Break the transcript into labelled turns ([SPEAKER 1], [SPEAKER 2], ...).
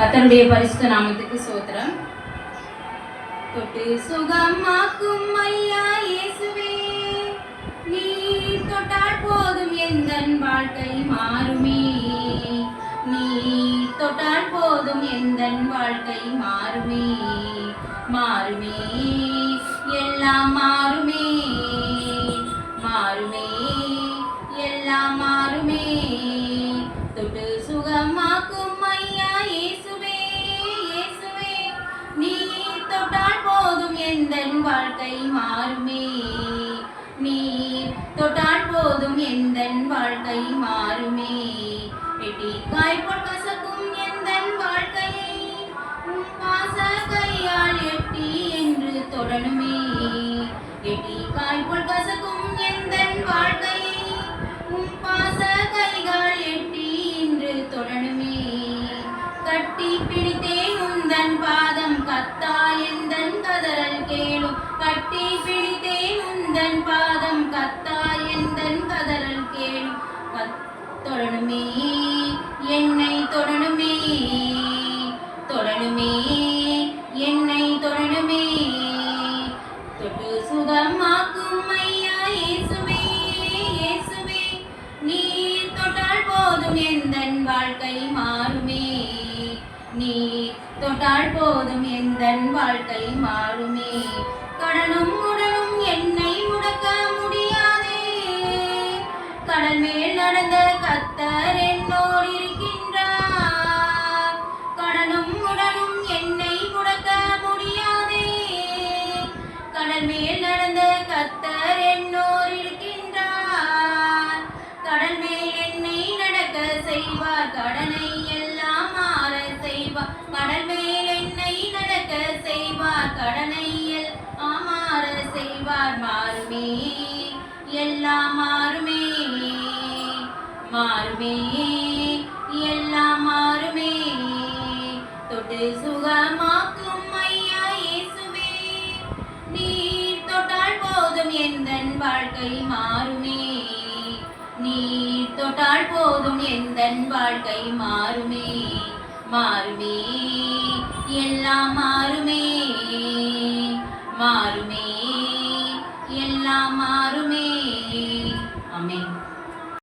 [SPEAKER 1] கத்தருடைய பரிசுத்த நாமத்துக்கு சோத்திரம் தொட்டு சுகமாக்கும் ஐயா இயேசுவே. நீ தொட்டால் போதும் எந்த வாழ்க்கை மாறுமே. நீ தொட்டால் போதும் எந்த வாழ்க்கை மாறுமே. மாறுமே. எல்லாம் மாறுமே. மாறுமே. எல்லாம் வாழ்க்கை மாறுமே. நீ தொட்டால் போதும் எந்தன் வாழ்க்கை மாறுமே. எட்டி காய்போல் கசக்கும் எந்தன் வாழ்க்கையை உன் கையால் எட்டி என்று தொடணுமே. எட்டி காய்போல் கசக்கும் எந்தன் வாழ்க்கையை உன் பாச கைகால் எட்டி என்று தொடணுமே. கட்டி பிடித்தே பாதம் எந்தன் கதறல் கேளும்? கட்டி பிடித்தேன் உந்தன் பாதம். கத்தா எந்தன் கதறல் கேளும்? கத்- தொடணுமே என்னை தொடணுமே தொடணுமே என்னை தொடணுமே. தொட்டு சுகமாக்கும் ஐயா இயேசுவே இயேசுவே. நீ தொட்டால் போதும் எந்தன் வாழ்க்கை மா தொட்டால் போதும் எந்தன் வாழ்க்கை மாறுமே. கடலும் உடலும் என்னை முடக்க முடியாதே. கடல் மேல் நடந்த கத்தர் என்னோடு இருக்கின்றார். கடலும் உடலும் என்னை முடக்க முடியாதே. கடல் மேல் நடந்த கத்தர் என்னோடு இருக்கின்றார். கடல் மேல் என்னை நடக்க செய்வார். கடனை எல்லாம் செய்வார் கடல் மேல் என்னை நடக்க செய்வார் கடனை எல்லாம் செய்வார் மாறுமே. எல்லாம் மாறுமே. மாறுமே. எல்லாம் மாறுமே. தொட்டு சுகமாக்கும் ஐயா இயேசுவே. நீ தொட்டால் போதும் எந்தன் வாழ்க்கை மாறுமே. நீ தொட்டால் போதும் எந்தன் வாழ்க்கை மாறுமே. மாறுமே. எல்லாம்